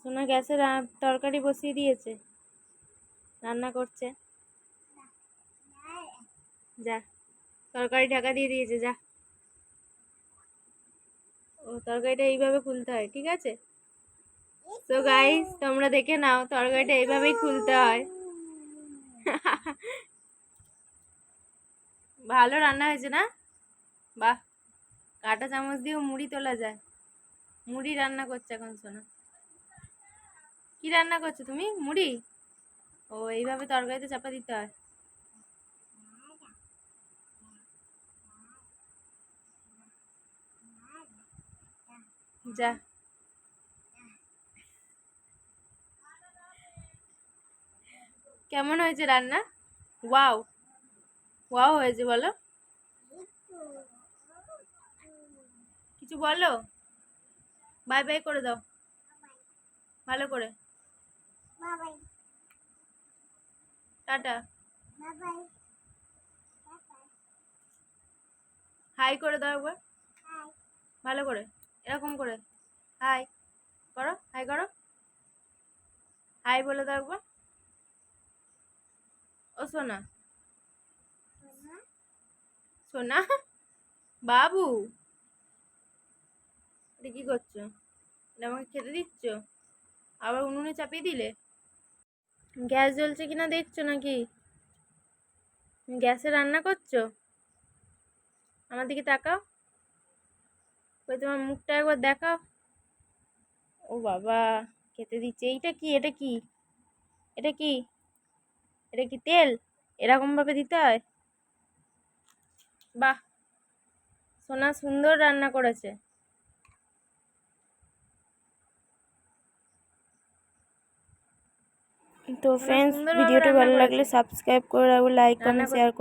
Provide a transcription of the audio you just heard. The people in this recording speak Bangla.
সোনা গ্যাসে তরকারি বসিয়ে দিয়েছে। রান্না করছে। যা, তরকারি ঢাকা দিয়ে দিয়েছে, যা। ও, তরকারিটা এইভাবে খুলতে হয়, ঠিক আছে? তো গাইস তোমরা দেখে নাও, তরকারিটা এইভাবেই খুলতে হয়। ভালো রান্না হয়েছে না? বাহ, কাঁটা চামচ দিয়েও মুড়ি তোলা যায়। মুড়ি রান্না করছে এখন শোনা কি রান্না করছ তুমি? মুড়ি? ও, এইভাবে তরকারিতে চাপা দিতে হয়। যা। কেমন হয়েছে রান্না? ওয়াও। ওয়াও হয়েছে, বলো। কিছু বলো? বাই বাই করে দাও। ভালো করে। টাটা। হাই করে দাও একবার। ভালো করে। এরকম করে। হাই করো। হাই করো। হাই বলে দাও একবার। ও সোনা? সোনা? বাবু। এটা কি করছ? এটা আমাকে খেতে দিচ্ছ? আবার উনুনে চাপিয়ে দিলে? গ্যাস জ্বলছে কিনা দেখছ নাকি? গ্যাসে রান্না করছ? আমার দিকে তাকাও। ওই তোমার মুখটা একবার দেখাও। ও বাবা, খেতে দিচ্ছে। এইটা কি? এটা কি? এটা কি? এটা কি তেল? এরকমভাবে দিতে হয়? বাহ! সোনা সুন্দর রান্না করেছে। তো ফ্রেন্ডস সুন্দরভাবে ভিডিওটা রান্না ভালো লাগলে করেছে। সাবস্ক্রাইব করে রাখো লাইক রান্না কমেন্ট শেয়ার